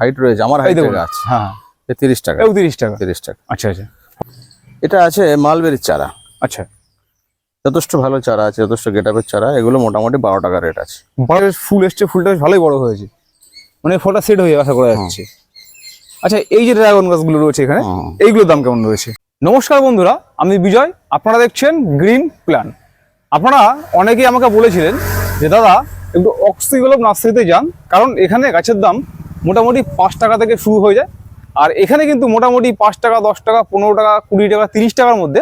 Height রয়েছে আমার height আছে হ্যাঁ এ তিরিশ টাকা তিরিশ টাকা। তিরিশ টাকা। আচ্ছা আচ্ছা। এটা আছে মালবেরির চারা। আচ্ছা। যথেষ্ট ভালো চারা আছে যথেষ্ট গেটাপের চারা এগুলো মোটামুটি বারো টাকা রেট আছে। ফুল এসছে ফুলটা বেশ ভালোই বড় হয়েছে। মানে ফোটা সেট হয়ে আশা করা যাচ্ছে। আচ্ছা এই যে ড্রাগন গাছগুলো রয়েছে এখানে এইগুলোর দাম কেমন রয়েছে? নমস্কার বন্ধুরা আমি বিজয় আপনারা দেখছেন গ্রিন প্ল্যান আপনারা অনেকেই আমাকে বলেছিলেন যে দাদা একটু অক্সিগোলভ নার্সারিতে যান কারণ এখানে গাছের দাম মোটামুটি পাঁচ টাকা থেকে শুরু হয়ে যায়। আর এখানে কিন্তু মোটামুটি পাঁচ টাকা, দশ টাকা, পনেরো টাকা, কুড়ি টাকা, তিরিশ টাকার মধ্যে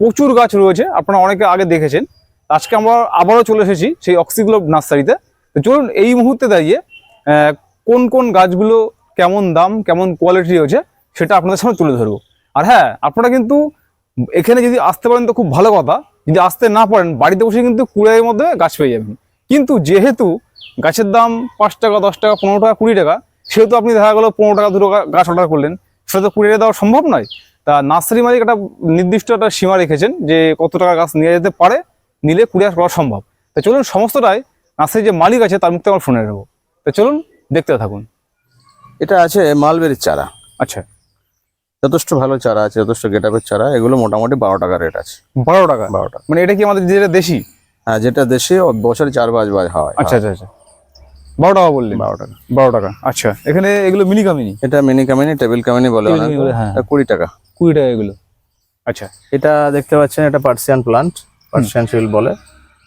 প্রচুর গাছ রয়েছে। আপনারা অনেকে আগে দেখেছেন। আজকে আমরা আবারও চলে এসেছি সেই অক্সিগ্লোভ নার্সারিতে। তো চলুন এই মুহূর্তে দাঁড়িয়ে কোন কোন গাছগুলো কেমন দাম, কেমন কোয়ালিটি রয়েছে সেটা আপনাদের সামনে তুলে ধরবো। আর হ্যাঁ আপনারা কিন্তু এখানে যদি আসতে পারেন তো খুব ভালো কথা। যদি আসতে না পারেন, বাড়িতে বসে কিন্তু কুড়ির মধ্যে গাছ পেয়ে যাবেন। কিন্তু যেহেতু গাছের দাম পাঁচ টাকা, দশ টাকা, পনেরো টাকা, কুড়ি টাকা সেহেতু আপনি দেখা গেলো পনেরো টাকা দুটো গাছ অর্ডার করলেন। সেটা তো কুড়ি দেওয়া সম্ভব নয়। তা নার্সারি মালিক একটা নির্দিষ্ট একটা সীমা রেখেছেন যে কত টাকা গাছ নিয়ে যেতে পারে নিলে কুড়িয়ার করা সম্ভব। তা চলুন সমস্তটাই নার্সারি যে মালিক আছে তার মুখতে আমরা শুনে নেব। তা চলুন দেখতে থাকুন। এটা আছে মালবেরির চারা। আচ্ছা। যথেষ্ট ভালো চারা আছে যথেষ্ট গেটাপের চারা। এগুলো মোটামুটি বারো টাকা রেট আছে। বারো টাকা? বারো টাকা। মানে এটা কি আমাদের যেটা দেশি? হ্যাঁ যেটা দেশে বছরে চার পাঁচ বার হয়। আচ্ছা আচ্ছা আচ্ছা। বারো টাকা বললেন? বারো টাকা। বারো টাকা। আচ্ছা এখানে এগুলো মিনি কামিনি? এটা মিনি কামিনি টেবিল কামিনি বলে হ্যাঁ। কুড়ি টাকা। কুড়ি টাকা এগুলো। আচ্ছা। এটা দেখতে পাচ্ছেন এটা পার্সিয়ান প্লান্ট পার্সিয়ান শিল বলে।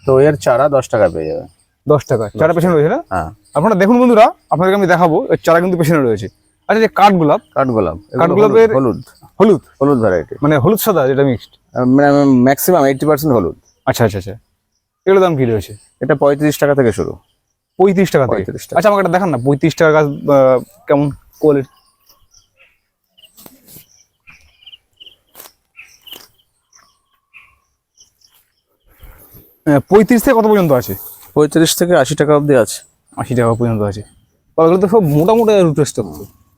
তো এর চারা দশ টাকা পেয়ে যাবে। দশ টাকা। চারা পেছনে রয়েছে না? হ্যাঁ। আপনারা দেখুন বন্ধুরা আপনাদেরকে আমি দেখাবো এর চারা কিন্তু পেছনে রয়েছে। আচ্ছা যে কাঠ গোলাপ কাঠগোলাপ কাঠগোলাপ এগুলো কাঠগোলাপের- হলুদ হলুদ। হলুদ? ভ্যারাইটি মানে হলুদ সাদা যেটা মিক্সড মানে ম্যাক্সিমাম এইটটি পার্সেন্ট হলুদ। আচ্ছা আচ্ছা আচ্ছা। এগুলো দাম কি রয়েছে? এটা পঁয়ত্রিশ টাকা থেকে শুরু। পঁয়ত্রিশ টাকা পঁয়ত্রিশ টাকা। আচ্ছা আমাকে একটা দেখান না পঁয়ত্রিশ টাকা গাছ কেমন কোয়ালিটি পঁয়ত্রিশ থেকে কত পর্যন্ত আছে? পঁয়ত্রিশ থেকে আশি টাকা অবধি আছে। আশি টাকা পর্যন্ত আছে। ওগুলো তো সব মোটামুটি রুটেস্ট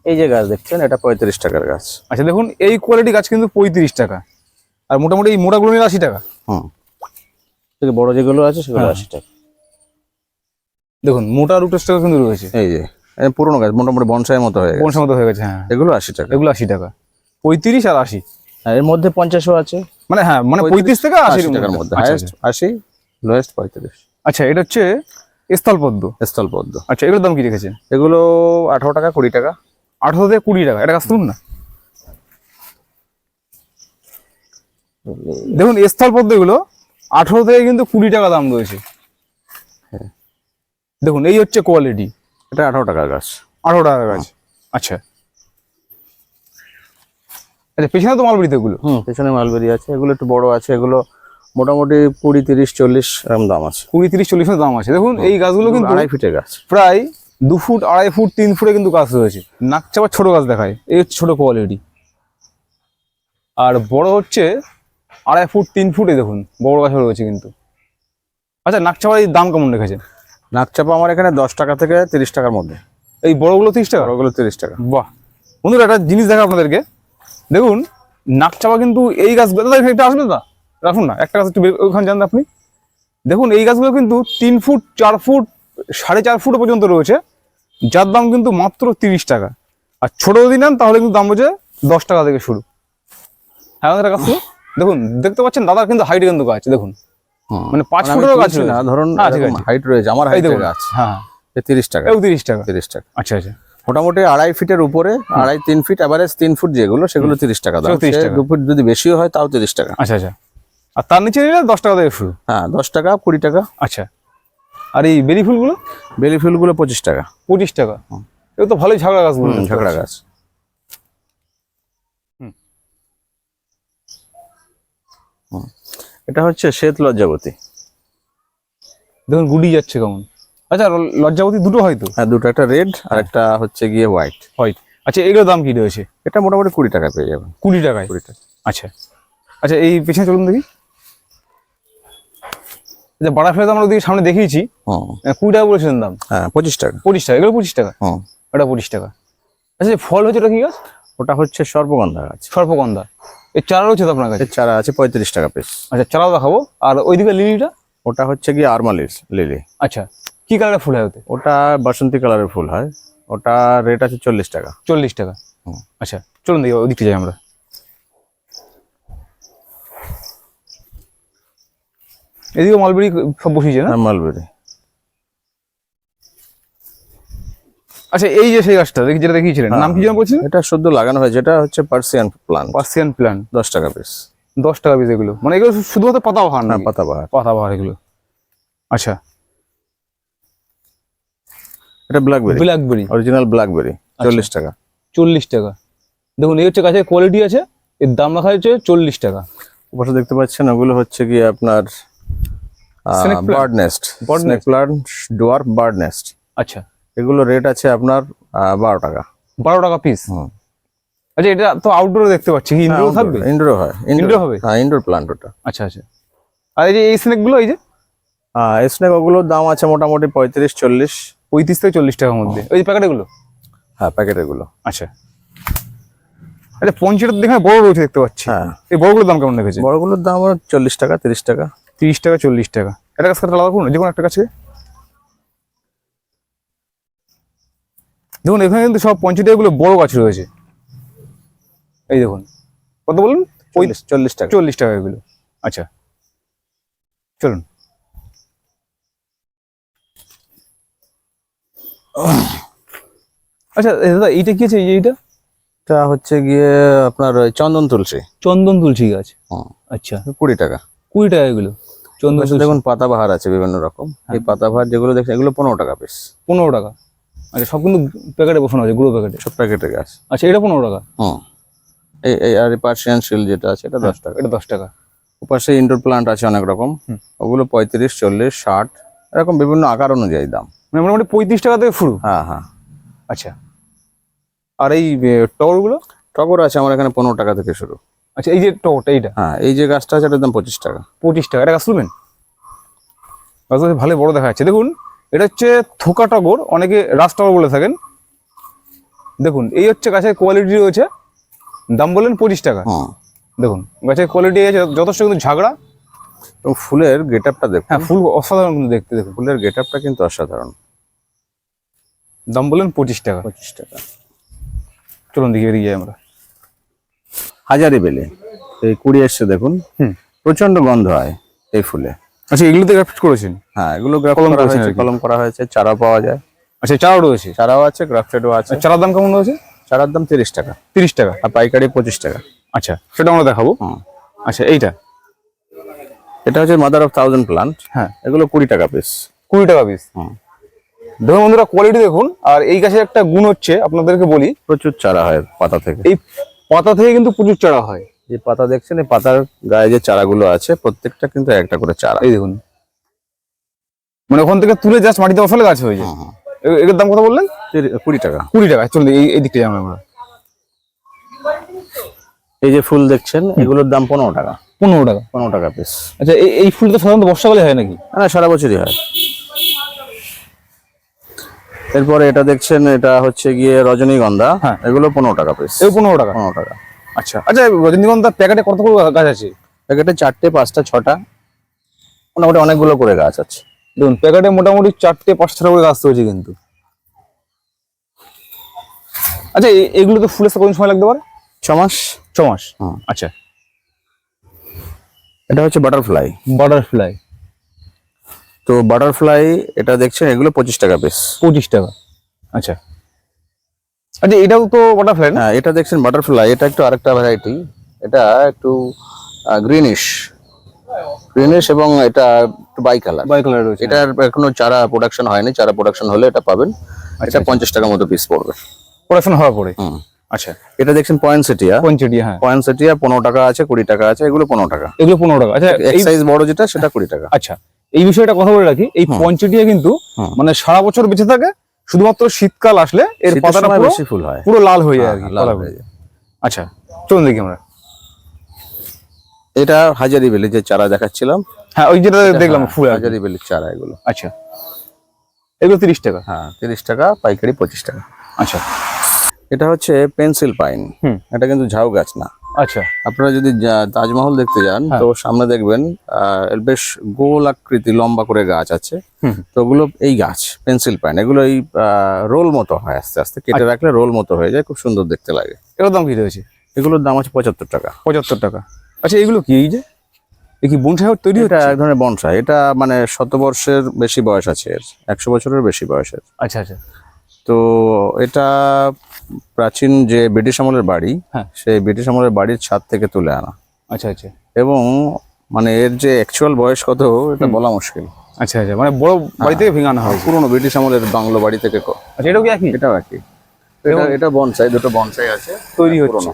এই যে গাছ দেখছেন এটা পঁয়ত্রিশ টাকার গাছ। আচ্ছা দেখুন এই কোয়ালিটি গাছ কিন্তু পঁয়ত্রিশ টাকা। আর মোটামুটি এই মোটাগুলো নিয়ে আশি টাকা। হুম। বড় যেগুলো আছে সেগুলো হ্যাঁ। আশি টাকা। দেখুন মোটা রুটেস্ট টাকা কিন্তু রয়েছে। এই যে পুরোনো গাছ মোটামুটি বনসাইয়ের মতো হয়ে গেছে। কোন সময় হয়ে গেছে হ্যাঁ। এগুলো আশি টাকা। এগুলো আশি টাকা। পঁয়ত্রিশ আর আশি। আর এর মধ্যে পঞ্চাশও আছে। মানে হ্যাঁ মানে পঁয়ত্রিশ থেকে আশি টাকার মধ্যে। আচ্ছা, হাইয়েস্ট আশি লোয়েস্ট পঁয়ত্রিশ। আচ্ছা এটা হচ্ছে স্থলপদ্ম। স্থলপদ্ম। আচ্ছা এগুলোর দাম কি রেখেছেন? এগুলো আঠারো টাকা কুড়ি টাকা। আঠারো থেকে কুড়ি টাকা এটা গাছ তুলুন না? দেখুন স্থলপদ্ম এগুলো আঠারো থেকে কিন্তু কুড়ি টাকা দাম রয়েছে। হ্যাঁ। দেখুন এই হচ্ছে কোয়ালিটি এটা আঠারো টাকার গাছ। আঠারো টাকা গাছ। আচ্ছা। আচ্ছা পেছনে তো মালবাড়িতে এগুলো। হুম পেছনে মালবেরি আছে এগুলো একটু বড় আছে এগুলো মোটামুটি কুড়ি তিরিশ চল্লিশ এরকম দাম আছে। কুড়ি তিরিশ চল্লিশ দাম আছে। দেখুন এই গাছগুলো কিন্তু আড়াই ফিটের গাছ। প্রায় দু ফুট আড়াই ফুট তিন ফুটে কিন্তু গাছ রয়েছে। নাক চাপার ছোট গাছ দেখায়। এই হচ্ছে ছোট কোয়ালিটি আর বড় হচ্ছে আড়াই ফুট তিন ফুটে দেখুন। বড় গাছ রয়েছে কিন্তু। আচ্ছা নাক চাপার দাম কেমন রেখেছেন? নাকচাপা আমার এখানে দশ টাকা থেকে তিরিশ টাকার মধ্যে। এই বড়গুলো তিরিশ টাকা? ওগুলো তিরিশ টাকা। বাহ। বন্ধুরা একটা জিনিস দেখা আপনাদেরকে। দেখুন নাক চাপা কিন্তু এই গাছগুলো দাদা একটু আসবে দাদা রাখুন না একটা গাছ একটু ওখানে যান আপনি। দেখুন এই গাছগুলো কিন্তু তিন ফুট চার ফুট সাড়ে চার ফুট পর্যন্ত রয়েছে। যার দাম কিন্তু মাত্র তিরিশ টাকা। আর ছোট যদি নেন তাহলে কিন্তু দাম হচ্ছে দশ টাকা থেকে শুরু। হ্যাঁ গাছ দেখুন দেখতে পাচ্ছেন দাদার কিন্তু হাইট কিন্তু গাছ দেখুন। মানে পাঁচ মানে ফুটেরও গাছ না ধরুন হ্যাঁ, হাইট রয়েছে। আমার এই হাইটের গাছ। হ্যাঁ। তিরিশ টাকা। তিরিশ টাকা? তিরিশ টাকা। আচ্ছা আচ্ছা। মোটামুটি আড়াই ফিটের উপরে আড়াই তিন ফিট অ্যাভারেজ তিন ফুট যেগুলো সেগুলো তিরিশ টাকা দাম। সেগুলো 30 সে টাকা। দু ফুট যদি বেশিও হয় তাও তিরিশ টাকা। আচ্ছা আচ্ছা। আর তার নিচে নিলে দশ টাকা থেকে শুরু। হ্যাঁ দশ টাকা কুড়ি টাকা। আচ্ছা। আর এই বেলি ফুলগুলো? বেলি ফুলগুলো পঁচিশ টাকা। পঁচিশ টাকা। এগুলো তো ভালোই ঝাগড়া গাছ হুম, ঝাঁকড়া গাছ হুম। হুম। এটা হচ্ছে শ্বেত লজ্জাবতী। দেখুন গুডি যাচ্ছে কেমন। আচ্ছা লজ্জাবতী দুটো হয়তো? হ্যাঁ দুটো একটা রেড আর একটা হচ্ছে গিয়ে হোয়াইট। হোয়াইট আচ্ছা এগুলোর দাম কি রয়েছে? এটা মোটামুটি কুড়ি টাকা পেয়ে যাবেন। কুড়ি টাকায়? কুড়ি টাকা আচ্ছা। আচ্ছা এই পেছনে চলুন দেখি। আচ্ছা বাড়া ফেলে তো আমরা ওদিকে সামনে দেখিয়েছি। কুড়ি টাকা বলেছিলেন দাম। হ্যাঁ পঁচিশ টাকা। পঁচিশ টাকা এগুলো পঁচিশ টাকা? হুম। ওটা পঁচিশ টাকা। আচ্ছা ফল হচ্ছে ওটা কি গাছ? ওটা হচ্ছে সর্বগন্ধা গাছ। সর্পগন্ধা। এর চারা রয়েছে তো আপনার কাছে? চারা আছে পঁয়ত্রিশ টাকা পিস আচ্ছা চারাও দেখাবো। আর ওইদিকে লিলিটা? ওটা হচ্ছে গিয়ে আরমালিস লিলি। আচ্ছা কি কালারের ফুল হয় ওতে? ওটা বাসন্তী কালারের ফুল হয়। ওটা রেট আছে চল্লিশ টাকা। চল্লিশ টাকা। আচ্ছা চলুন দেখি ওদিকটা যাই আমরা। এদিকে মালবেরি সব বসিয়েছে না? হ্যাঁ মালবেরি আচ্ছা এই যে সেই গাছটা দেখি যেটা দেখিয়েছিলেন নাম কি যেন বলছিলেন? এটা শুদ্ধ লাগানো হয়েছে এটা হচ্ছে পার্সিয়ান প্লান্ট পার্সিয়ান প্ল্যান দশ টাকা পিস দশ টাকা পিস এগুলো। মানে এগুলো শুধুমাত্র পাতা বাহার না না পাতাবাহার পাতাবাহার এগুলো। আচ্ছা। এটা ব্ল্যাকবেরি ব্ল্যাকবেরি অরিজিনাল ব্ল্যাকবেরি চল্লিশ টাকা। চল্লিশ টাকা। দেখুন এই হচ্ছে গাছের কোয়ালিটি আছে এর দাম রাখা হচ্ছে চল্লিশ টাকা। উপরে দেখতে পাচ্ছেন ওগুলো হচ্ছে কি আপনার Snake plant? Bird nest plant dwarf bird nest আচ্ছা। এগুলো রেট আছে আপনার বারো টাকা। বারো টাকা পিস আচ্ছা এটা তো আউটডোরে দেখতে পাচ্ছি কি ইনডোর থাকবে? ইনডোর হয় Indoor হবে? হ্যাঁ ইনডোর প্লান্ট ওটা। আচ্ছা আচ্ছা। আর এই যে এই স্নেকগুলো এই যে? স্নেক ওগুলোর দাম আছে মোটামুটি পঁয়ত্রিশ চল্লিশ। পঁয়ত্রিশ থেকে চল্লিশ টাকার মধ্যে। ওই প্যাকেটগুলো হ্যাঁ প্যাকেটেরগুলো আচ্ছা। আচ্ছা পঞ্চায়েত দেখে বড় রয়েছে দেখতে পাচ্ছি। হ্যাঁ। এই বড়গুলোর দাম কেমন রেখেছে? বড়গুলোর দাম চল্লিশ টাকা তিরিশ টাকা। তিরিশ টাকা চল্লিশ টাকা। এটা কাছে আলাদা করুন যে কোনো একটা কাছে দেখুন এখানে কিন্তু সব পঞ্চায়েতগুলো বড় গাছ রয়েছে। এই দেখুন কত বলুন চল্লিশ চল্লিশ টাকা। চল্লিশ টাকা এগুলো। আচ্ছা চলুন। আচ্ছা দাদা এইটা কি আছে এইটা? এটা হচ্ছে গিয়ে আপনার ওই চন্দন তুলসী। চন্দন তুলসী গাছ। আচ্ছা। কুড়ি টাকা। কুড়ি টাকা এগুলো চন্দন দেখুন পাতাবাহার আছে বিভিন্ন রকম। এই পাতাবাহার যেগুলো দেখছেন এগুলো পনেরো টাকা পিস পনেরো টাকা। আচ্ছা সব কিন্তু প্যাকেটে বসানো আছে গুঁড়ো প্যাকেটে? সব প্যাকেটের গাছ আচ্ছা এটা পনেরো টাকা? হুম। এই এই আর পার্সিয়ান শিল যেটা আছে এটা দশ টাকা। এটা দশ টাকা। ওপাশে ইনডোর প্লান্ট আছে অনেক রকম। ওগুলো পঁয়ত্রিশ চল্লিশ ষাট এরকম বিভিন্ন আকার অনুযায়ী দাম। মানে মোটামুটি পঁয়ত্রিশ টাকা থেকে শুরু? হ্যাঁ হ্যাঁ। আচ্ছা। আর এই টগরগুলো? টগর আছে আমার এখানে পনেরো টাকা থেকে শুরু। আচ্ছা এই যে টগরটা এইটা? হ্যাঁ এই যে গাছটা আছে এটার দাম পঁচিশ টাকা। পঁচিশ টাকা। এটা গাছ তুলবেন? গাছটা ভালো বড় দেখা যাচ্ছে। দেখুন এটা হচ্ছে থোকা টগর অনেকে রাস টগর বলে থাকেন। দেখুন এই হচ্ছে গাছের কোয়ালিটি রয়েছে। দাম বললেন পঁচিশ টাকা। দেখুন গাছের কোয়ালিটি আছে যথেষ্ট কিন্তু ঝাগড়া। এবং ফুলের গেট আপটা দেখুন। হ্যাঁ ফুল অসাধারণ কিন্তু দেখতে দেখুন। ফুলের গেট আপটা কিন্তু অসাধারণ। দাম বললেন পঁচিশ টাকা। পঁচিশ টাকা। চলুন দেখি এদিকে যাই আমরা। হাজারি বেলে এই কুড়ি এসছে দেখুন। প্রচণ্ড গন্ধ হয় এই ফুলে। আচ্ছা এগুলোতে গ্রাফট করেছেন? হ্যাঁ এগুলো গ্রাফট কলম করা হয়েছে কলম করা হয়েছে চারা পাওয়া যায়। আচ্ছা চারাও রয়েছে? চারাও আছে গ্রাফটেডও আছে। চারার দাম কেমন রয়েছে? চারার দাম তিরিশ টাকা। তিরিশ টাকা? আর পাইকারি পঁচিশ টাকা। আচ্ছা সেটা আমরা দেখাবো। আচ্ছা এইটা? এটা হচ্ছে মাদার অফ থাউজেন্ড প্লান্ট হ্যাঁ। এগুলো কুড়ি টাকা পিস কুড়ি টাকা পিস। দেখুন বন্ধুরা কোয়ালিটি দেখুন আর এই গাছের একটা গুণ হচ্ছে আপনাদেরকে বলি প্রচুর চারা হয় পাতা থেকে। এই পাতা থেকে কিন্তু প্রচুর চারা হয়। যে পাতা দেখছেন এই পাতার গায়ে যে চারাগুলো আছে প্রত্যেকটা কিন্তু একটা করে চারা। এই দেখুন। মানে ওখান থেকে তুলে জাস্ট মাটিতে বসালে গাছ হয়ে যায়। হুম, হুম। দাম কত বললেন? কুড়ি টাকা। কুড়ি টাকা। চলুন এই এই দিকটা যাব আমরা। এই যে ফুল দেখছেন এগুলোর দাম পনেরো টাকা। পনেরো টাকা। পনেরো টাকা পিস আচ্ছা এই এই তো সাধারণত বর্ষাকালে হয় নাকি? না সারা বছরই হয়। এরপরে এটা দেখছেন এটা হচ্ছে গিয়ে রজনীগন্ধা। হ্যাঁ। এগুলো পনেরো টাকা পিস এই পনেরো টাকা। পনেরো টাকা। আচ্ছা আচ্ছা রজনীগন্ধার প্যাকেটে কত গাছ আছে? প্যাকেটে চারটে পাঁচটা ছটা। মোটামুটি অনেকগুলো করে গাছ আছে। দেখুন প্যাকেটে মোটামুটি চারটে পাঁচটা করে গাছ রয়েছে কিন্তু। আচ্ছা এ- এগুলোতে ফুলের কত সময় লাগতে পারে? ছ মাস। ছ মাস? আচ্ছা। এটা হচ্ছে বাটারফ্লাই বাটারফ্লাই তো বাটারফ্লাই এটা দেখছেন এগুলো পঁচিশ টাকা পিস পঁচিশ টাকা। আচ্ছা। আচ্ছা এটাও তো বাটারফ্লাই না হ্যাঁ এটা দেখছেন বাটারফ্লাই এটা একটু আরেকটা ভ্যারাইটি এটা একটু গ্রিনিশ গ্রিনিশ এবং এটা একটু বাই কালার বাই কালার রয়েছে এটার এখনও চারা প্রোডাকশন হয়নি চারা প্রোডাকশন হলে এটা পাবেন। এটা পঞ্চাশ টাকা মতো পিস পড়বে। প্রোডাকশন হওয়ার পরে? আচ্ছা। এটা দেখছেন পয়েন্ট সেটিয়া পঞ্চায়েত হ্যাঁ। পয়েন্ট সেটিয়া পনেরো টাকা আছে কুড়ি টাকা আছে এগুলো পনেরো টাকা। এগুলো পনেরো টাকা। আচ্ছা এক এই সাইজ বড় যেটা সেটা কুড়ি টাকা। আচ্ছা। এই বিষয়টা কথা বলে রাখি এই। পঞ্চটিয়া কিন্তু মানে সারা বছর বেঁচে থাকে শুধুমাত্র শীতকাল আসলে এর পাতাটা পুরো বেশি ফুল হয়। পুরো লাল হয়ে যায় আর কি হ্যাঁ, লাল হয়ে যায়। আচ্ছা চলুন দেখি আমরা। এটা হাজারি বেলি যে চারা দেখাচ্ছিলাম। হ্যাঁ ওই যেটা দেখলাম হ্যাঁ, ফুল হাজারি বেলির চারা এগুলো। আচ্ছা এগুলো তিরিশ টাকা? হ্যাঁ তিরিশ টাকা পাইকারি পঁচিশ টাকা। আচ্ছা। এটা হচ্ছে পেন্সিল পাইন। হুম। এটা কিন্তু ঝাউ গাছ না। আচ্ছা। আপনারা যদি তাজমহল দেখতে যান হ্যাঁ। তো সামনে দেখবেন বেশ গোল আকৃতি লম্বা করে গাছ আছে। তো ওগুলো এই গাছ পেন্সিল পাইন এগুলো এই রোল মতো হয় আস্তে আস্তে। কেটে আচ্ছা। রাখলে রোল মতো হয়ে যায় খুব সুন্দর দেখতে লাগে। এটার দাম কি রয়েছে? এগুলোর দাম আছে পঁচাত্তর টাকা। পঁচাত্তর টাকা। আচ্ছা এগুলো কি এই যে? কি বনসাই তৈরি এটা এক ধরনের বনসাই। এটা মানে শতবর্ষের বেশি বয়স আছে এর একশো বছরের বেশি বয়সের। আচ্ছা আচ্ছা। তো এটা প্রাচীন যে ব্রিটিশ আমলের বাড়ি হ্যাঁ। সেই ব্রিটিশ আমলের বাড়ির ছাদ থেকে তুলে আনা। আচ্ছা আচ্ছা। এবং মানে এর যে অ্যাকচুয়াল বয়স কত এটা বলা মুশকিল। আচ্ছা আচ্ছা। মানে বড় বাড়ি থেকে ভেঙে আনা হয়। পুরোনো ব্রিটিশ আমলের বাংলো বাড়ি থেকে আচ্ছা এটাও কি একই? এটাও একই। এটা এটা বনসাই দুটো বনসাই আছে তৈরি হচ্ছে।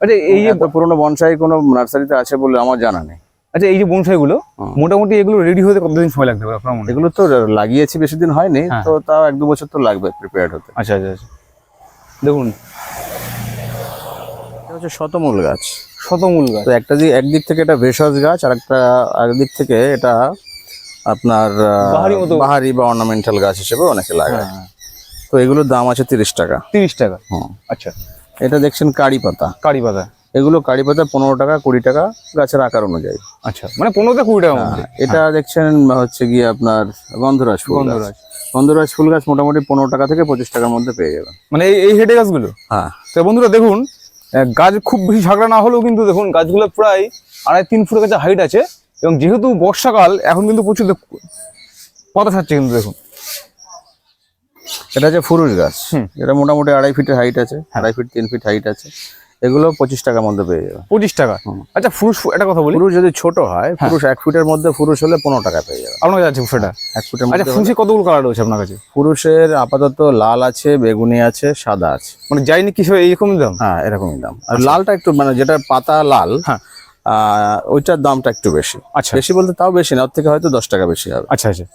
আচ্ছা এই যে এত পুরোনো বনসাই কোনো নার্সারিতে আছে বলে আমার জানা নেই। আচ্ছা এই যে বনসাই গুলো মোটামুটি এগুলো রেডি হতে কতদিন সময় লাগতে পারে আপনার মনে এগুলো তো লাগিয়েছি বেশি দিন হয়নি হ্যাঁ। তো তাও এক দু বছর তো লাগবে প্রিপেয়ার্ড হতে। আচ্ছা আচ্ছা আচ্ছা। দেখুন। এটা হচ্ছে শতমূল গাছ। শতমূল গাছ। তো একটা দিক একদিক থেকে এটা ভেষজ গাছ আর একটা আরেকদিক থেকে এটা আপনার বাহারি মতো- বাহারি বা অর্নামেন্টাল গাছ হিসেবে অনেকে লাগায়। হ্যাঁ। তো এগুলোর দাম আছে তিরিশ টাকা। তিরিশ টাকা? হুম। আচ্ছা। এটা দেখছেন কারি পাতা। কারি পাতা। এগুলো কারি পাতা পনেরো টাকা কুড়ি টাকা গাছের আকার অনুযায়ী। আচ্ছা মানে পনেরোতে কুড়ি টাকা হ্যাঁ, এটা দেখছেন হচ্ছে গিয়ে আপনার গন্ধরাজ ফুল গন্ধরাজ। গন্ধরাজ ফুল গাছ মোটামুটি পনেরো টাকা থেকে পঁচিশ টাকার মধ্যে পেয়ে যাবেন। মানে এই এই হেডে গাছগুলো? হ্যাঁ। তো বন্ধুরা দেখুন গাছ খুব বেশি ঝাগড়া না হলেও কিন্তু দেখুন গাছগুলো প্রায় আড়াই তিন ফুটের কাছে হাইট আছে এবং যেহেতু বর্ষাকাল এখন কিন্তু প্রচুর পাতা ছাড়ছে কিন্তু দেখুন। এটা হচ্ছে ফুরুষ গাছ। হুম। এটা মোটামুটি আড়াই ফিটের হাইট আছে আড়াই ফিট তিন ফিট হাইট আছে। এগুলো পঁচিশ টাকার মধ্যে পেয়ে যাবে। পঁচিশ টাকা। আচ্ছা ফুরুষ একটা কথা বলি। পুরুষ যদি ছোট হয় হ্যাঁ। পুরুষ এক ফুটের মধ্যে পুরুষ হলে পনেরো টাকা পেয়ে যাবে। আপনার কাছে আছে সেটা এক ফুটের আচ্ছা ফুরুষে কতগুলো কালার রয়েছে আপনার কাছে? পুরুষের আপাতত লাল আছে বেগুনি আছে সাদা আছে। মানে যাইনি কিছু এইরকম দাম? হ্যাঁ এরকমই দাম। আর লালটা একটু মানে যেটা পাতা লাল হ্যাঁ। ওইটার দামটা একটু বেশি। আচ্ছা। বেশি বলতে তাও বেশি না ওর থেকে হয়তো দশ টাকা বেশি হবে। আচ্ছা আচ্ছা।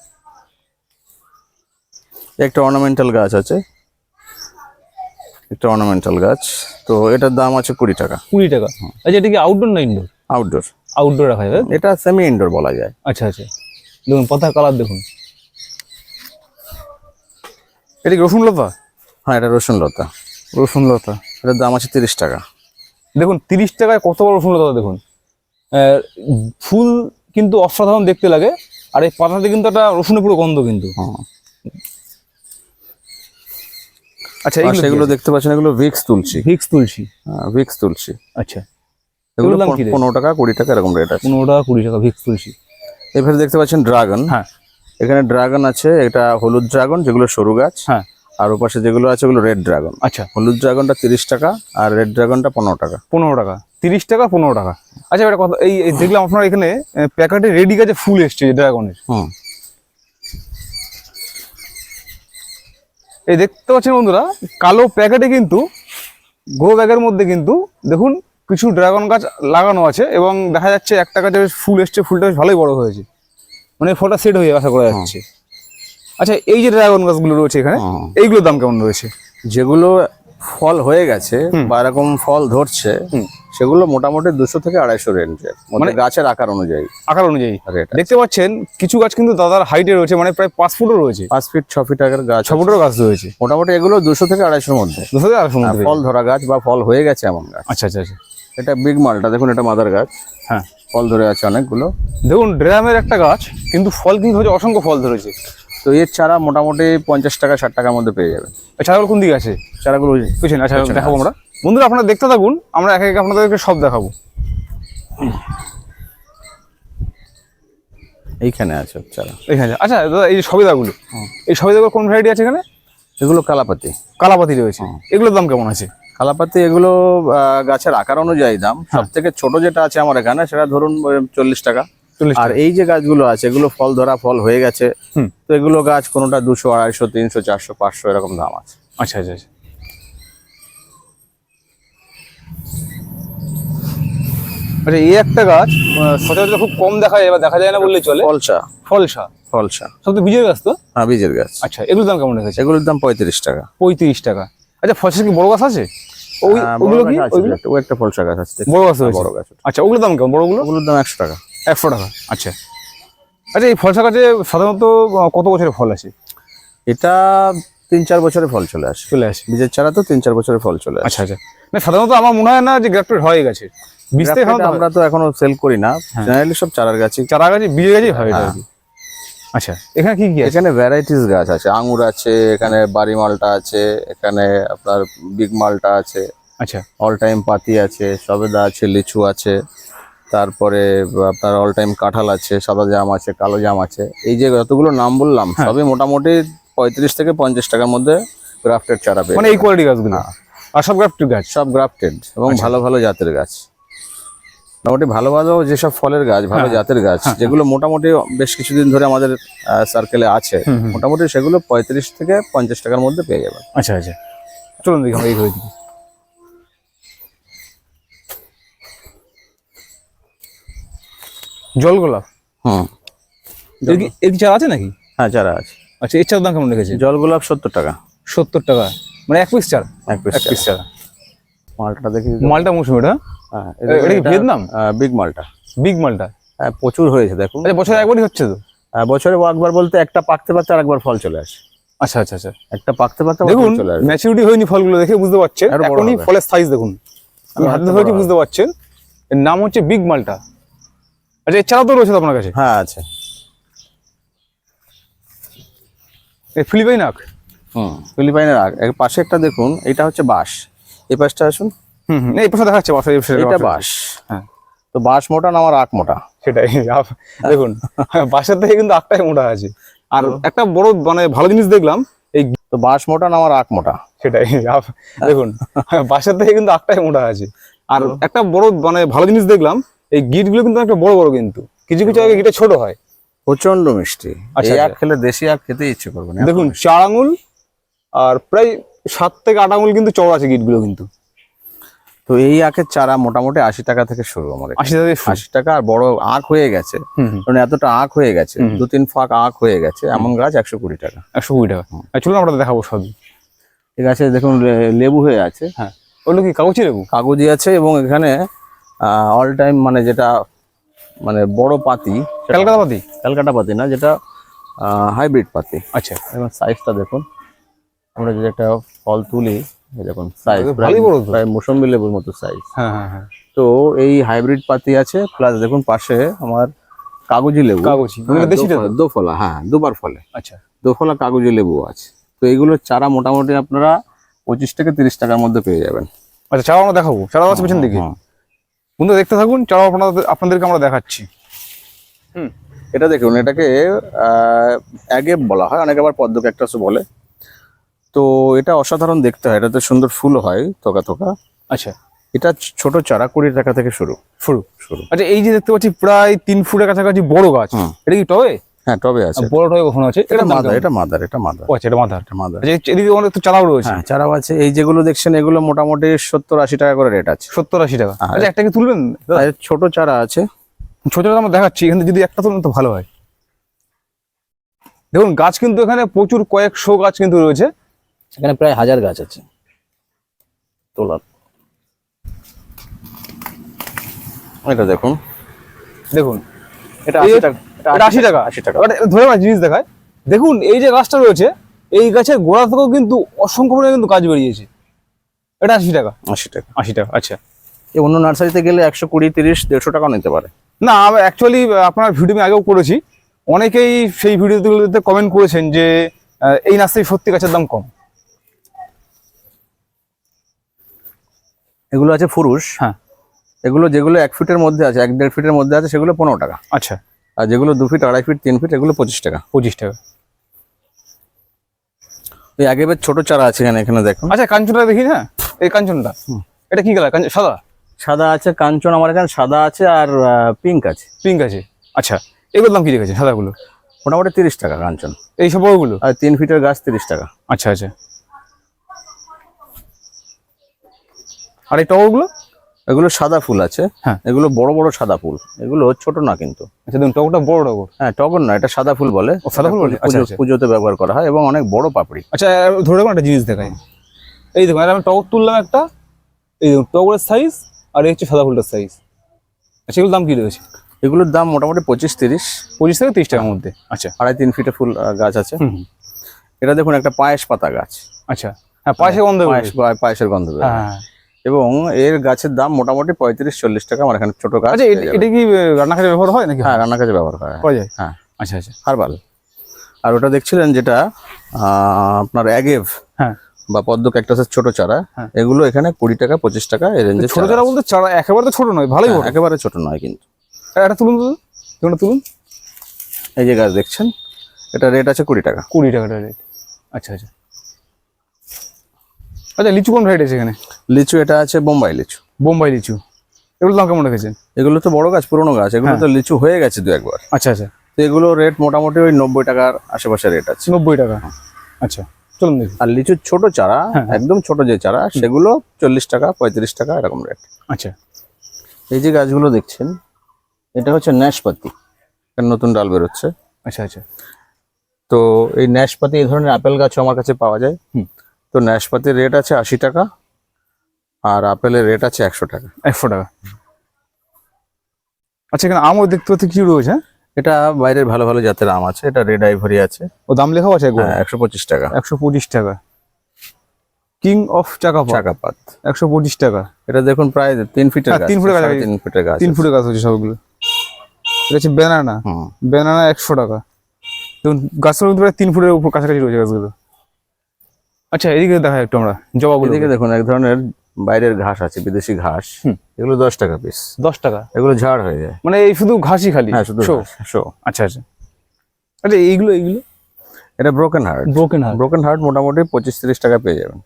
একটা অর্নামেন্টাল গাছ আছে। একটা অর্নামেন্টাল গাছ। তো এটার দাম আছে কুড়ি টাকা। কুড়ি টাকা। আচ্ছা এটা কি আউটডোর না ইনডোর আউটডোর আউটডোর রাখা যাবে? এটা সেমি ইনডোর বলা যায়। আচ্ছা আচ্ছা। দেখুন পাতার কালার দেখুন। এটা কি রসুন লতা? হ্যাঁ এটা রসুন লতা। রসুন লতা। এটার দাম আছে তিরিশ টাকা। দেখুন তিরিশ টাকায় কত বড় রসুন লতা দেখুন। ফুল কিন্তু অসাধারণ দেখতে লাগে। আর এই পাতাতে কিন্তু একটা রসুনের পুরো গন্ধ কিন্তু। হুম। আচ্ছা আর এইগুলো সেগুলো দেখতে পাচ্ছেন এগুলো ভিক্স তুলসী ভিক্স তুলসী হ্যাঁ, ভিক্স তুলসী আচ্ছা। এগুলো পনেরো টাকা কুড়ি টাকা এরকম রেট আছে। পনেরো টাকা কুড়ি টাকা ভিক্স তুলসী এবারে দেখতে পাচ্ছেন ড্রাগন হ্যাঁ। এখানে ড্রাগন আছে এটা হলুদ ড্রাগন যেগুলো সরু গাছ। হ্যাঁ। আর ওপাশে যেগুলো আছে ওগুলো রেড ড্রাগন আচ্ছা। হলুদ ড্রাগনটা তিরিশ টাকা আর রেড ড্রাগনটা পনেরো টাকা। পনেরো টাকা। তিরিশ টাকা পনেরো টাকা। আচ্ছা একটা কথা এই এই দেখলাম আপনার এখানে প্যাকেটে রেডি গাছে ফুল এসছে ড্রাগনের হুম। এই দেখতে পাচ্ছেন বন্ধুরা কালো প্যাকেটে কিন্তু গো ব্যাগের মধ্যে কিন্তু দেখুন কিছু ড্রাগন গাছ লাগানো আছে এবং দেখা যাচ্ছে একটা গাছে বেশ ফুল এসছে ফুলটা বেশ ভালোই বড় হয়েছে। মানে ফোটা সেট হয়ে আশা করা যাচ্ছে। আচ্ছা এই যে ড্রাগন গাছগুলো রয়েছে এখানে এইগুলোর দাম কেমন রয়েছে? যেগুলো ফল হয়ে গেছে বা এরকম ফল ধরছে। সেগুলো মোটামুটি দুশো থেকে আড়াইশো রেঞ্জের মানে গাছের আকার অনুযায়ী। আকার অনুযায়ী। দেখতে পাচ্ছেন কিছু গাছ কিন্তু দাদার হাইটে রয়েছে মানে প্রায় পাঁচ ফুটও রয়েছে। পাঁচ ফিট ছ ফিট আকার গাছ ছ ফুটেরও গাছ রয়েছে। মোটামুটি এগুলো দুশো থেকে আড়াইশোর মধ্যে। দুশো থেকে আড়াইশোর মধ্যে। ফল ধরা গাছ বা ফল হয়ে গেছে এমন গাছ। আচ্ছা আচ্ছা আচ্ছা। এটা বিগ মালটা দেখুন এটা মাদার গাছ। হ্যাঁ। ফল ধরে আছে অনেকগুলো। দেখুন ড্রামের একটা গাছ কিন্তু ফল কিন্তু হচ্ছে অসংখ্য ফল ধরেছে। তো এর চারা মোটামুটি পঞ্চাশ টাকা ষাট টাকার মধ্যে পেয়ে যাবেন। চারাগুলো কোন দিকে আছে? চারাগুলো যে পেছনে আচ্ছা দেখাবো আমরা। বন্ধুরা আপনারা দেখতে থাকুন আমরা একে একে আপনাদেরকে সব দেখাবো। এইখানে আছে চারা। এখানে আচ্ছা দাদা এই সবেদাগুলো এই সবেদাগুলো কোন ভ্যারাইটি আছে এখানে? এগুলো কালাপাতি। কালাপাতি রয়েছে। এগুলোর দাম কেমন আছে? কালাপাতি এগুলো গাছের আকার অনুযায়ী দাম। সব থেকে ছোট যেটা আছে আমার এখানে সেটা ধরুন চল্লিশ টাকা। আর এই যে গাছগুলো আছে এগুলো ফল ধরা ফল হয়ে গেছে। তো এগুলো গাছ কোনোটা দুশো আড়াইশো তিনশো চারশো পাঁচশো এরকম দাম আছে। আচ্ছা আচ্ছা আচ্ছা। আচ্ছা এই একটা গাছ সচরাচর খুব কম দেখা যায় বা দেখা যায় না বললেই চলে। ফলসা। ফলসা? ফলসা। সব তো বীজের গাছ তো? হ্যাঁ বীজের গাছ। আচ্ছা এগুলোর দাম কেমন রেখেছে? এগুলোর দাম পঁয়ত্রিশ টাকা। পঁয়ত্রিশ টাকা। আচ্ছা ফলসা কি বড় গাছ আছে? ওই হ্যাঁ, ওগুলো কি? ও একটা ফলসা গাছ আছে বড় গাছ বড় গাছ আচ্ছা ওগুলোর দাম কেমন? বড়গুলো? ওগুলোর দাম একশো টাকা। একশো টাকা। আচ্ছা। আচ্ছা এই ফলসা গাছে সাধারণত কত বছরের ফল আছে? এটা তিন চার বছরে ফল চলে আসে। চলে আসে। বীজের চারা তো তিন চার বছরে ফল চলে আসে। আচ্ছা। আচ্ছা না সাধারণত আমার মনে হয় না যে গ্রাফটেড হয়ে গেছে। বীজ আমরা তো এখনও সেল করি না। জেনারেলি সব চারার গাছই। চারা গাছে বীজের গাছেই হয় এটা আচ্ছা এখানে কি কি আছে? এখানে ভ্যারাইটিস গাছ আছে। আঙ্গুর আছে এখানে বাড়ি মালটা আছে এখানে আপনার বিগ মালটা আছে। আচ্ছা। অল টাইম পাতি আছে সবেদা আছে লিচু আছে। তারপরে আপনার অল টাইম কাঁঠাল আছে সাদা জাম আছে কালো জাম আছে। এই যে যতগুলো নাম বললাম সবই মোটামুটি পঁয়ত্রিশ থেকে পঞ্চাশ টাকার মধ্যে গ্রাফটেড চারা পেয়ে মানে এই কোয়ালিটি গাছগুলো? আর সব গ্রাফটেড গাছ? সব গ্রাফটেড এবং ভালো ভালো জাতের গাছ। মোটামুটি ভালো ভালো যেসব ফলের গাছ ভালো জাতের গাছ যেগুলো মোটামুটি বেশ কিছুদিন ধরে আমাদের সার্কেলে আছে মোটামুটি সেগুলো পঁয়ত্রিশ থেকে পঞ্চাশ টাকার মধ্যে পেয়ে যাবেন। আচ্ছা আচ্ছা। চলুন দেখি আমরা এই করে দিই জল গোলাপ? হুম। এর চারা আছে নাকি? হ্যাঁ চারা আছে। আচ্ছা এর চার দাম কেমন রেখেছে? জল গোলাপ সত্তর টাকা। সত্তর টাকা। মানে এক পিস চারা? এক পিস এক পিস চারা। মালটা দেখি। মালটা মৌসুমি এটা? হ্যাঁ এটা কি ভিয়েতনাম? বিগ মালটা। বিগ মালটা? হ্যাঁ প্রচুর হয়েছে দেখুন। আচ্ছা বছরে একবারই হচ্ছে তো? আহ, বছরে একবার বলতে একটা পাকতে পাকতে আর একবার ফল চলে আসে। আচ্ছা আচ্ছা আচ্ছা। একটা পাকতে পাকতে দেখুন ম্যাচুরিটি হয়নি ফলগুলো দেখে বুঝতে পারছেন? এখনই ফলের সাইজ দেখুন। আমি হাতে হাতে বুঝতে পারছেন? এর নাম হচ্ছে বিগ মালটা। আচ্ছা এছাড়াও তো রয়েছে আপনার কাছে? হ্যাঁ আছে। এই ফিলিপাইন আখ? হুম ফিলিপাইনের আগ এর পাশে একটা দেখুন এটা হচ্ছে বাঁশ। এই পাশটা আসুন। হুম হুম এই পাশে দেখাচ্ছে বাসা এটা বাঁশ। হ্যাঁ। তো বাঁশ মোটা না আমার আখ মোটা? সেটাই দেখুন বাসার থেকে কিন্তু আখটাই মোটা আছে। আর একটা বড় মানে ভালো জিনিস দেখলাম এই তো বাঁশ মোটা না আমার আখ মোটা? সেটাই দেখুন বাসার থেকে কিন্তু আখটাই মোটা আছে। আর একটা বড় মানে ভালো জিনিস দেখলাম এই গিটগুলো কিন্তু একটা বড় বড় কিন্তু। কিছু কিছু আগে গিটা ছোট হয়। প্রচণ্ড মিষ্টি। আচ্ছা, এই আখ আচ্ছা। খেলে দেশি আখ খেতে ইচ্ছে করবে না দেখুন চার আঙুল আর প্রায় সাত থেকে আট আঙুল কিন্তু চড় আছে গিটগুলো কিন্তু। তো এই আখের চারা মোটামুটি আশি টাকা থেকে শুরু আমার আশি শুরু। আশি টাকা আর বড় আখ হয়ে গেছে। কারণ এতটা আখ হয়ে গেছে দু তিন ফাঁক আখ হয়ে গেছে এমন গাছ একশো কুড়ি টাকা। একশো কুড়ি টাকা। আর চলুন আমরা দেখাবো সব। এই গাছে দেখুন লেবু হয়ে আছে। হ্যাঁ। ওগুলো কি কাগজি লেবু? কাগজি আছে এবং এখানে অল টাইম মানে যেটা মানে বড় পাতি ক্যালকাতা পাতি? ক্যালকাটা পাতি না যেটা হাইব্রিড পাতি। আচ্ছা। এবং সাইজটা দেখুন আমরা যদি একটা ফল তুলি দেখুন সাইজ প্রায় মৌসম্বি লেবুর মতো সাইজ হ্যাঁ হ্যাঁ হ্যাঁ। তো এই হাইব্রিড পাতি আছে প্লাস দেখুন পাশে আমার কাগজি লেবু। কাগজি হ্যাঁ, তো? দোফলা- হ্যাঁ দুবার ফলে। আচ্ছা। দোফলা কাগজি লেবু আছে। তো এইগুলোর চারা মোটামুটি আপনারা পঁচিশ থেকে তিরিশ টাকার মধ্যে পেয়ে যাবেন। আচ্ছা চারাও আমরা দেখাবো। চারা আছে পিছন দিকে? হুম। বন্ধু দেখতে থাকুন চলো আপনাদের আপনাদেরকে আমরা দেখাচ্ছি। হুম এটা দেখুন এটাকে আগে বলা হয় অনেকে আবার পদ্ম ক্যাকটাসও বলে। তো এটা অসাধারণ দেখতে হয় এটাতে সুন্দর ফুল হয় থোকা থোকা। আচ্ছা। এটা ছোট চারা কুড়ি টাকা থেকে শুরু। শুরু। শুরু। আচ্ছা এই যে দেখতে পাচ্ছি প্রায় তিন ফুটের কাছাকাছি বড় গাছ। এটা কি টবে? হ্যাঁ টবে আছে। বড় টবে কখনো আছে? এটা মাদার এটা মাদার এটা মাদার। ও আচ্ছা এটা মাথার এটা মাদার। আচ্ছা এই- এদিকে অনেক তো চারাও রয়েছে। হ্যাঁ চারাও আছে। এই যেগুলো দেখছেন এগুলো মোটামুটি সত্তর আশি টাকা করে রেট আছে। সত্তর আশি টাকা। হ্যাঁ। আচ্ছা একটা কি তুলবেন? ছোট চারা আছে। ছোট ছোট আমরা দেখাচ্ছি এখানে যদি একটা তুলেন তো ভালো হয়। দেখুন গাছ কিন্তু এখানে প্রচুর কয়েকশো গাছ কিন্তু রয়েছে। এখানে প্রায় হাজার গাছ আছে। তোলার। এটা দেখুন। দেখুন এটা আশি টাকা। এটা আশি টাকা। আশি টাকা। এবার ধরে না জিনিস দেখায়। দেখুন এই যে গাছটা রয়েছে এই গাছের গোড়া থেকেও কিন্তু অসংখ্য পরিমাণে কিন্তু কাজ বেরিয়েছে। এটা আশি টাকা। আশি টাকা। আশি টাকা আচ্ছা। এই অন্য নার্সারিতে গেলে একশো কুড়ি তিরিশ দেড়শো টাকা নিতে পারে। না অ্যাকচুয়ালি আপনার ভিডিও আমি আগেও করেছি। অনেকেই সেই ভিডিওগুলোতে কমেন্ট করেছেন যে এই নার্সারি সত্যি গাছের দাম কম। এগুলো আছে ফুরুষ। হ্যাঁ। এগুলো যেগুলো এক ফিটের মধ্যে আছে এক দেড় ফিটের মধ্যে আছে সেগুলো পনেরো টাকা। আচ্ছা। আর যেগুলো দু ফিট আড়াই ফিট তিন ফিট এগুলো পঁচিশ টাকা। পঁচিশ টাকা। ওই আগের ছোট চারা আছে এখানে এখানে দেখুন। আচ্ছা কাঞ্চনটা দেখি হ্যাঁ? এই কাঞ্চনটা। এটা কি কালার? সাদা? সাদা আছে কাঞ্চন আমার এখানে সাদা আছে আর পিঙ্ক আছে। পিঙ্ক আছে। আচ্ছা এগুলোর দাম কি রেখেছে সাদাগুলো? মোটামুটি তিরিশ টাকা কাঞ্চন। এই সব বড়গুলো? আর তিন ফিটের গাছ তিরিশ টাকা। আচ্ছা আচ্ছা। আর এই টগরগুলো? এগুলো সাদা ফুল আছে। হ্যাঁ। এগুলো বড় বড় সাদা ফুল। এগুলো ছোট না কিন্তু। আচ্ছা দেখুন টগরটা বড় টগর। হ্যাঁ টগর না এটা সাদা ফুল বলে। সাদা ফুল বলে? আচ্ছা, আচ্ছা। পুজোতে ব্যবহার করা হয় এবং অনেক বড় পাপড়ি। আচ্ছা ধরে রাখুন একটা জিনিস দেখাই। এই দেখুন আমি টগর তুললাম একটা। এই দেখুন টগরের সাইজ আর এই হচ্ছে সাদা ফুলটার সাইজ আচ্ছা এগুলোর দাম কি রয়েছে? এগুলোর দাম মোটামুটি পঁচিশ তিরিশ। পঁচিশ থেকে তিরিশ টাকার মধ্যে। আচ্ছা। আড়াই তিন ফিটে ফুল গাছ আছে। এটা দেখুন একটা পায়েস পাতা গাছ। আচ্ছা। হ্যাঁ পায়েসের গন্ধ পায়েস পায়েসের গন্ধ হ্যাঁ। এবং এর গাছের দাম মোটামুটি পঁয়ত্রিশ চল্লিশ টাকা আমার এখানে ছোট গাছ আচ্ছা এটা- কি আহ, রান্নাঘরে ব্যবহার হয় নাকি? হ্যাঁ রান্নার কাজে ব্যবহার হয়। হ্যাঁ। আচ্ছা আচ্ছা। হার্বাল। আর ওটা দেখছিলেন যেটা আপনার অ্যাগেভ হ্যাঁ। বা পদ্ম ক্যাকটাসের ছোট চারা হ্যাঁ। এগুলো এখানে কুড়ি টাকা পঁচিশ টাকা এই রেঞ্জে ছোট চারা বলতে চারা একেবারে তো ছোট নয় ভালোই একেবারে ছোট নয় কিন্তু। এটা তুলুন তো তুলুন। এই যে গাছ দেখছেন এটা রেট আছে কুড়ি টাকা। কুড়ি টাকাটা রেট আচ্ছা আচ্ছা। আচ্ছা লিচু কোন ভ্যারাইটি আছে এখানে? লিচু এটা আছে বোম্বাই লিচু। বোম্বাই লিচু। এগুলো দাম কেমন রেখেছেন? এগুলো তো বড় গাছ পুরনো গাছ। এগুলো তো লিচু হয়ে গেছে দু একবার। আচ্ছা আচ্ছা। তো এগুলো রেট মোটামুটি ওই নব্বই টাকার আশেপাশে রেট আছে। নব্বই টাকা। আচ্ছা চলুন দেখি। আর লিচুর ছোট চারা একদম ছোট যে চারা সেগুলো চল্লিশ টাকা পঁয়ত্রিশ টাকা এরকম রেট আচ্ছা। এই যে গাছগুলো দেখছেন এটা হচ্ছে ন্যাশপাতি। নতুন ডাল বেরোচ্ছে। আচ্ছা আচ্ছা। তো এই ন্যাশপাতি এই ধরনের আপেল গাছও আমার কাছে পাওয়া যায়। হুম। তো ন্যাশপাতির রেট আছে আশি টাকা আর আপেলের রেট আছে একশো টাকা। একশো টাকা। আচ্ছা এখানে আমও দেখতে পাচ্ছি কি রয়েছে? এটা বাইরের ভালো ভালো জাতের আম আছে এটা রেড আইভরি আছে। ও দাম লেখাও আছে হ্যাঁ একশো পঁচিশ টাকা। একশো পঁচিশ টাকা। কিং অফ চাকাপা চাকাপাত। একশো পঁচিশ টাকা। এটা দেখুন প্রায় তিন ফিটের হ্যাঁ, তিন ফুটের গাছ। তিন ফিটের গাছ তিন। ফুটের গাছ হচ্ছে সবগুলো। এটা হচ্ছে ব্যানানা হুম। ব্যানানা একশো টাকা। দেখুন গাছগুলো কিন্তু প্রায় তিন ফুটের উপর কাছাকাছি রয়েছে গাছগুলো। আচ্ছা এদিকে দেখা একটু আমরা জবাগুলো এদিকে দেখুন এক ধরনের বাইরের ঘাস আছে বিদেশি ঘাস। এগুলো দশ টাকা পিস দশ টাকা? এগুলো ঝাড় হয়ে যায়। মানে এই শুধু ঘাসই খালি? হ্যাঁ শুধু শো। শো আচ্ছা আচ্ছা। আচ্ছা এইগুলো এইগুলো? এটা broken heart broken heart broken heart মোটামুটি পঁচিশ তিরিশ টাকা পেয়ে যাবেন।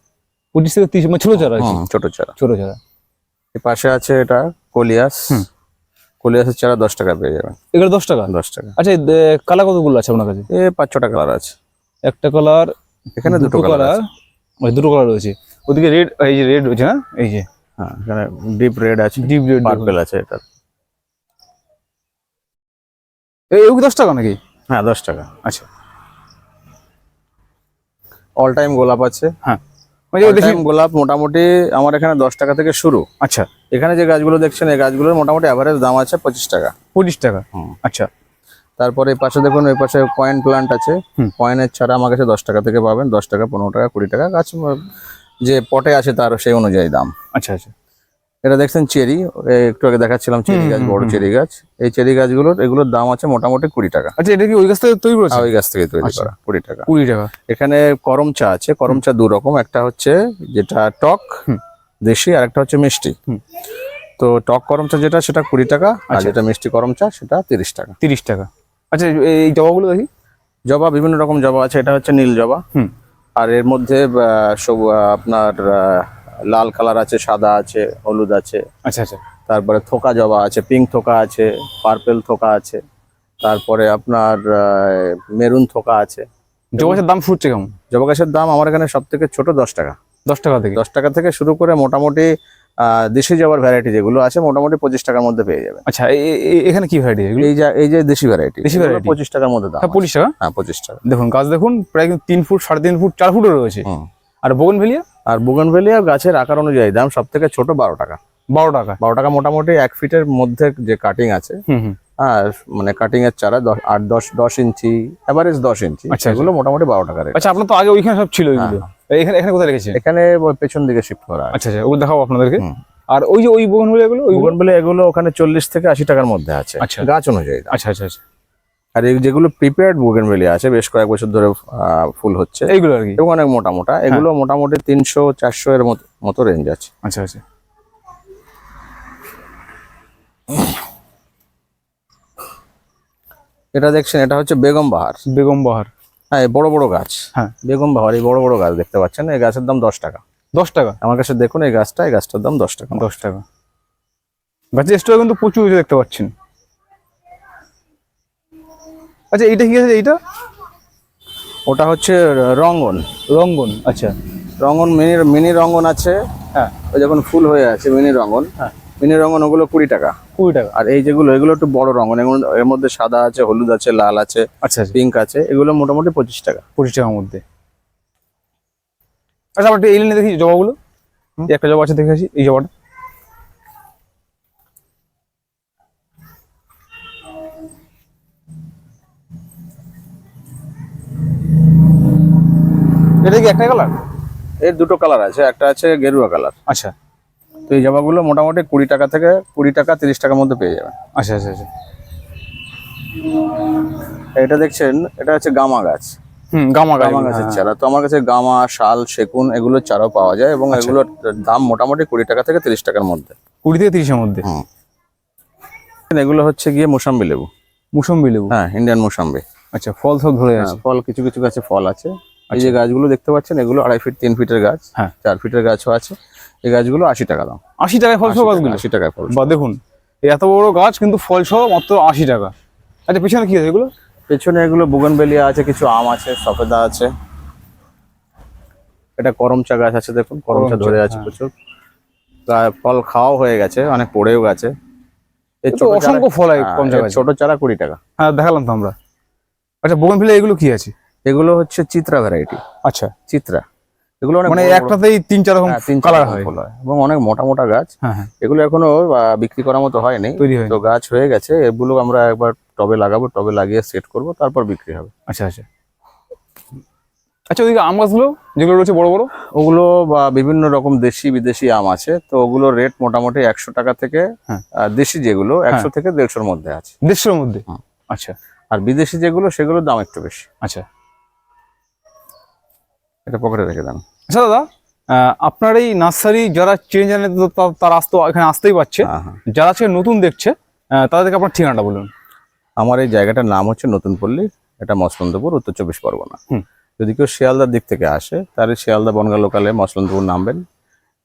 পঁচিশ থেকে তিরিশ মানে ছোট চারা ছোট চারা। ছোট চারা। এর পাশে আছে এটা কলিয়াস। কলিয়াসের চারা দশ টাকা পেয়ে যাবেন। এগুলো দশ টাকা? দশ টাকা। আচ্ছা কালার কতগুলো আছে আপনার কাছে? এ পাঁচ ছটা কালার আছে। একটা কালার এখানে দুটো কালার ওই দুটো কালার রয়েছে। ওদিকে রেড এই যে রেড রয়েছে না এই যে। হ্যাঁ এখানে ডিপ রেড আছে ডিপ রেড পার্পেল আছে এটা এই দশ টাকা নাকি? হ্যাঁ দশ টাকা। আচ্ছা। অল টাইম গোলাপ আছে। হ্যাঁ। গোলাপ মোটামুটি আমার এখানে দশ টাকা থেকে শুরু। আচ্ছা। এখানে যে গাছগুলো দেখছেন এই গাছগুলোর মোটামুটি অ্যাভারেজ দাম আছে পঁচিশ টাকা। পঁচিশ টাকা। আচ্ছা। তারপরে এই পাশে দেখুন ওই পাশে কয়েন প্লান্ট আছে। কয়েনের ছাড়া আমার কাছে দশ টাকা থেকে পাবেন। দশ টাকা পনেরো টাকা কুড়ি টাকা। গাছ যে পটে আছে তার সেই অনুযায়ী দাম। আচ্ছা আচ্ছা। এটা দেখছেন চেরি। একটু আগে দেখাচ্ছিলাম চেরি গাছ বড় চেরি গাছ। এই চেরি গাছগুলোর এগুলোর দাম আছে মোটামুটি কুড়ি টাকা। আচ্ছা এটা কি ওই গাছ থেকে তৈরি করেছে ওই গাছ থেকে তৈরি আচ্ছা। করা কুড়ি টাকা। কুড়ি টাকা। এখানে করম চা আছে করম চা দু রকম। একটা হচ্ছে যেটা টক দেশি আর একটা হচ্ছে মিষ্টি। তো টক করম চা যেটা সেটা কুড়ি টাকা আর আচ্ছা। যেটা মিষ্টি করম চা সেটা তিরিশ টাকা। তিরিশ টাকা। আচ্ছা এই- জবাগুলো দেখি। জবা বিভিন্ন রকম জবা আছে। এটা হচ্ছে নীল জবা। হুম। আর এর মধ্যে সব আপনার লাল কালার আছে সাদা আছে হলুদ আছে। আচ্ছা আচ্ছা। তারপরে থোকা জবা আছে পিঙ্ক থোকা আছে পার্পেল থোকা আছে। তারপরে আপনার মেরুন থোকা আছে। জবাছের দাম ফুটছে কেমন? জবা গাছের দাম আমার এখানে সব থেকে ছোট দশ টাকা। দশ টাকা থেকে। দশ টাকা থেকে শুরু করে মোটামুটি দেশি জবার ভ্যারাইটি যেগুলো আছে মোটামুটি পঁচিশ টাকার মধ্যে পেয়ে যাবেন। আচ্ছা এখানে কি ভ্যারাইটি এগুলো? এই যে এই যে দেশি ভ্যারাইটি দেশি variety? পঁচিশ টাকার মধ্যে দাম হ্যাঁ পঁচিশ টাকা? হ্যাঁ পঁচিশ টাকা। দেখুন গাছ দেখুন প্রায় কিন্তু তিন ফুট সাড়ে তিন ফুট চার ফুটও রয়েছে। আর বোগন ভেলিয়া আর বুগনভেলিয়া গাছের আকার অনুযায়ী দাম সব থেকে ছোট বারো টাকা। বারো টাকা। বারো টাকা মোটামুটি এক ফিটের মধ্যে যে কাটিং আছে আর মানে কাটিং এর চারা দশ আট দশ দশ ইঞ্চি এভারেজ দশ ইঞ্চি আচ্ছা, এগুলো মোটামুটি বারো টাকা আচ্ছা আপনার তো আগে ওইখানে সব ছিল ওইগুলো এখানে এখানে কোথায় রেখেছে? এখানে পেছন দিকে শিফট করা আচ্ছা আচ্ছা ওগুলো দেখাবো আপনাদেরকে। আর ওই যে ওই বোগন ভেলিয়া গুলো ওইগুলো বুগনভেলিয়া এগুলো ওখানে চল্লিশ থেকে আশি টাকার মধ্যে আছে। আচ্ছা। গাছ অনুযায়ী। আচ্ছা আচ্ছা আচ্ছা। আর এই যেগুলো প্রিপেয়ার্ড বুগনভেলিয়া আছে বেশ কয়েক বছর ধরে ফুল হচ্ছে। এইগুলো আর কি? এবং অনেক মোটা মোটা। এগুলো মোটামুটি তিনশো চারশো এর মতো- মতো রেঞ্জ আছে। আচ্ছা আচ্ছা। এটা দেখছেন এটা হচ্ছে বেগম বাহার। বেগম বাহার। হ্যাঁ বড় বড় গাছ। হ্যাঁ। বেগম বাহার এই বড় বড় গাছ দেখতে পাচ্ছেন এই গাছের দাম দশ টাকা। দশ টাকা? আমার কাছে দেখুন এই গাছটা এই গাছটার দাম দশ টাকা। দশ টাকা। গাছের স্টোরে কিন্তু প্রচুর দেখতে পাচ্ছেন। আচ্ছা এইটা কি আছে এইটা? ওটা হচ্ছে রঙ্গন। রঙ্গন আচ্ছা। রঙ্গন মিনি মিনি রঙ্গন আছে। হ্যাঁ। ওই যখন ফুল হয়ে আছে মিনি রঙ্গন। হ্যাঁ। মিনি রঙ্গন ওগুলো কুড়ি টাকা। কুড়ি টাকা। আর এই যেগুলো এগুলো একটু বড় রঙন এর মধ্যে সাদা আছে হলুদ আছে লাল আছে আচ্ছা আচ্ছা। পিঙ্ক আছে এগুলো মোটামুটি পঁচিশ টাকা। পঁচিশ টাকার মধ্যে। আচ্ছা আমার এই লাইনে দেখি জবাগুলো। একটা জবা আছে দেখে আসি এই জবাটা। এটা কি একটা কালারের দুটো কালার আছে একটা আছে গেরুয়া কালার আচ্ছা। এই জবাগুলো মোটামুটি কুড়ি টাকা থেকে কুড়ি টাকা তিরিশ টাকার মধ্যে পেয়ে যাবেন আচ্ছা আচ্ছা আচ্ছা। এটা দেখছেন এটা হচ্ছে গামা গাছ। হুম গামা গামা গাছের চারা। তো আমার কাছে গামা শাল চারাও পাওয়া যায় এবং এগুলোর দাম মোটামুটি কুড়ি টাকা থেকে তিরিশ টাকার মধ্যে। কুড়ি থেকে তিরিশের মধ্যে? এগুলো হচ্ছে গিয়ে মোসাম্বি লেবু। মুসম্বি লেবু? হ্যাঁ ইন্ডিয়ান মোসাম্বি। আচ্ছা ফল সব ধরে হ্যাঁ, আছে। ফল কিছু কিছু গাছে ফল আছে। এই যে গাছগুলো দেখতে পাচ্ছেন এগুলো আড়াই ফিট তিন ফিটের গাছ। হ্যাঁ। চার ফিটের গাছও আছে। এই গাছগুলো আশি টাকা দাম। আশি টাকায় ফল সব গাছগুলো? আশি টাকায় ফল বা দেখুন এত বড় গাছ কিন্তু ফল সহ মাত্র আশি টাকা। আচ্ছা পিছনে কি আছে এগুলো? পেছনে এগুলো বুগনবেলিয়া আছে কিছু আম আছে সফেদা আছে। এটা করমচা গাছ আছে দেখুন করমচা ধরে আছে হ্যাঁ। প্রচুর। তা- ফল খাওয়াও হয়ে গেছে অনেক পড়েও গেছে। অসংখ্য ফল হয়। ছোট চারা কুড়ি টাকা। হ্যাঁ দেখালাম তো আমরা। আচ্ছা বোগান ফিলে এগুলো কি আছে? এগুলো হচ্ছে চিত্রা ভ্যারাইটি আচ্ছা। চিত্রা। এগুলো অনেক মানে একটাতেই তিন চার রকম হ্যাঁ, কালার হয়। এবং অনেক মোটা মোটা গাছ। হ্যাঁ হ্যাঁ। এগুলো এখনও বিক্রি করার মতো হয়নি। তো গাছ হয়ে গেছে এগুলো আমরা একবার টবে লাগাবো টবে লাগিয়ে সেট করব তারপর বিক্রি হবে। আচ্ছা আচ্ছা। আচ্ছা ওইদিকে আম গাছগুলো যেগুলো রয়েছে বড় বড়? ওগুলো বা বিভিন্ন রকম দেশি বিদেশি আম আছে তো ওগুলো রেট মোটামুটি একশো টাকা থেকে হ্যাঁ। দেশি যেগুলো একশো থেকে দেড়শোর মধ্যে আছে। দেড়শোর মধ্যে? আচ্ছা। আর বিদেশি যেগুলো সেগুলোর দাম একটু বেশি। আচ্ছা। এটা পকেটে রেখে দেন। আচ্ছা দাদা আপনার এই নার্সারি যারা চেঞ্জ আনে তারা আসতে এখানে আসতেই পারছে। হ্যাঁ, হ্যাঁ। যারা আজকে নতুন দেখছে তাদেরকে আপনার ঠিকানাটা বলুন। আমার এই জায়গাটার নাম হচ্ছে নতুন পল্লী এটা মসলন্দপুর উত্তর চব্বিশ পরগনা। যদি কেউ শিয়ালদার দিক থেকে আসে তাহলে শিয়ালদা বনগা লোকালে মসলন্দপুর নামবেন।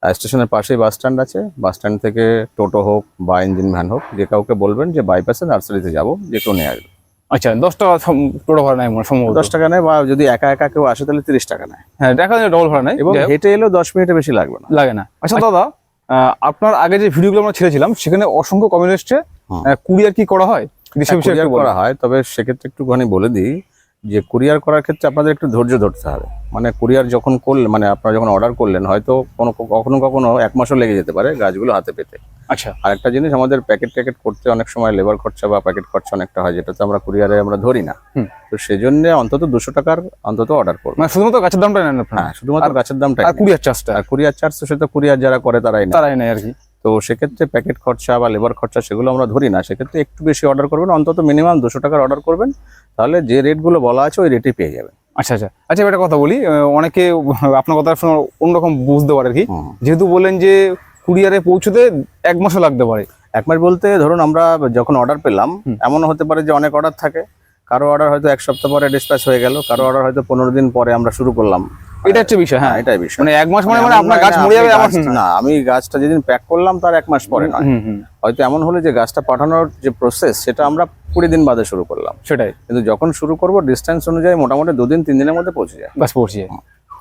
স্টেশনের পাশেই বাস স্ট্যান্ড আছে। বাস স্ট্যান্ড থেকে টোটো হোক বা ইঞ্জিন ভ্যান হোক যে কাউকে বলবেন যে বাইপাসে নার্সারিতে যাব যে কেউ নিয়ে আসবে। আচ্ছা দশ টাকা টোটো ভাড়া নেয় সম্ভবত। দশ টাকা নেয় বা যদি একা একা কেউ আসে তাহলে তিরিশ টাকা নেয়। হ্যাঁ দেখা যায় ডবল ভাড়া নেয়। এবং হেঁটে এলেও দশ মিনিটে বেশি লাগবে না। লাগে না। আচ্ছা দাদা আহ, আপনার আগে যে ভিডিওগুলো আমরা ছেড়েছিলাম সেখানে অসংখ্য কমিউনিস্টে কুরিয়ার কি করা হয়? একটু করা হয় তবে সেক্ষেত্রে একটুখানি বলে দিই যে কুরিয়ার করার ক্ষেত্রে আপনাদের একটু ধৈর্য ধরতে হবে। মানে কুরিয়ার যখন করলেন মানে আপনারা যখন অর্ডার করলেন হয়তো কোনো কখনো কখনো এক মাসও লেগে যেতে পারে গাছগুলো হাতে পেতে। আচ্ছা। আর একটা জিনিস আমাদের প্যাকেট ট্যাকেট করতে অনেক সময় লেবার খরচা বা প্যাকেট খরচা অনেকটা হয় যেটা তো আমরা কুরিয়ারে আমরা ধরি না। তো সেজন্য অন্তত দুশো টাকার অন্তত অর্ডার করব মানে শুধুমাত্র গাছের দামটা নেন হ্যাঁ শুধুমাত্র গাছের দামটা আর কুরিয়ার চার্জটা আর কুরিয়ার চার্জ তো সেটা কুরিয়ার যারা করে তারাই না তারাই নেয় আর কি। তো সেক্ষেত্রে প্যাকেট খরচা বা লেবার খরচা সেগুলো আমরা ধরি না সেক্ষেত্রে একটু বেশি অর্ডার করবেন অন্তত মিনিমাম দুশো টাকার অর্ডার করবেন। তাহলে যে রেটগুলো বলা আছে ওই রেটে পেয়ে যাবেন। আচ্ছা আচ্ছা। আচ্ছা একটা কথা বলি অনেকে আপনার কথা শুনে অন্যরকম বুঝতে পারে কি। যেহেতু বললেন যে কুরিয়ারে পৌঁছতে এক মাসও লাগতে পারে। এক মাস বলতে ধরুন আমরা যখন অর্ডার পেলাম। এমনও হতে পারে যে অনেক অর্ডার থাকে। কারও অর্ডার হয়তো এক সপ্তাহ পরে ডিসপ্যাচ হয়ে গেল কারও অর্ডার হয়তো পনেরো দিন পরে আমরা শুরু করলাম। এটা হচ্ছে বিষয় হ্যাঁ। হ্যাঁ এটাই বিষয়। মানে এক মাস মানে মানে আপনার গাছ না, মরে যাবে গাছ- না। আমি গাছটা যেদিন প্যাক করলাম তার এক মাস পরে নয়। হয়তো এমন হলো যে গাছটা পাঠানোর যে প্রসেস সেটা আমরা কুড়ি দিন বাদে শুরু করলাম। সেটাই। কিন্তু যখন শুরু করব ডিস্টেন্স অনুযায়ী মোটামুটি দুদিন তিন দিনের মধ্যে পৌঁছে যায়। বাস পৌঁছে যায়।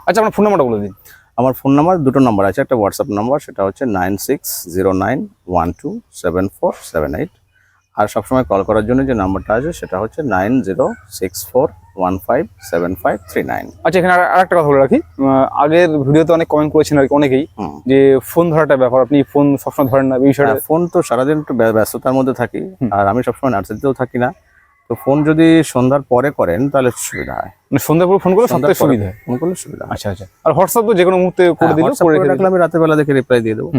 আচ্ছা আপনার ফোন নাম্বারটা বলে দিন। আমার ফোন নাম্বার দুটো নাম্বার আছে। একটা হোয়াটসঅ্যাপ নাম্বার সেটা হচ্ছে nine six zero nine one two seven four seven eight আর সবসময় কল করার জন্য যে নাম্বারটা আছে সেটা হচ্ছে nine zero six four one five seven five three nine. আচ্ছা এখানে আর একটা কথা বলে রাখি। আগের ভিডিওতে অনেক কমেন্ট করেছেন আর কি অনেকেই যে ফোন ধরাটা ব্যাপার আপনি ফোন সবসময় ধরেন না এই বিষয়টা হ্যাঁ, ফোন তো সারাদিন একটু ব্য- ব্যস্ততার মধ্যে থাকি আর আমি সবসময় নার্সারিতেও থাকি না। তো ফোন যদি সন্ধ্যার পরে করেন তাহলে সুবিধা হয়। মানে সন্ধ্যা করে ফোন করলে সন্ধ্যার সুবিধা হয়। ফোন করলে সুবিধা হয়। আচ্ছা আচ্ছা। আর হোয়াটসঅ্যাপ তো যে কোনো মুহূর্তে করে দিলে করে করে রাখলে আমি রাতের বেলা দেখে রিপ্লাই দিয়ে দেবো।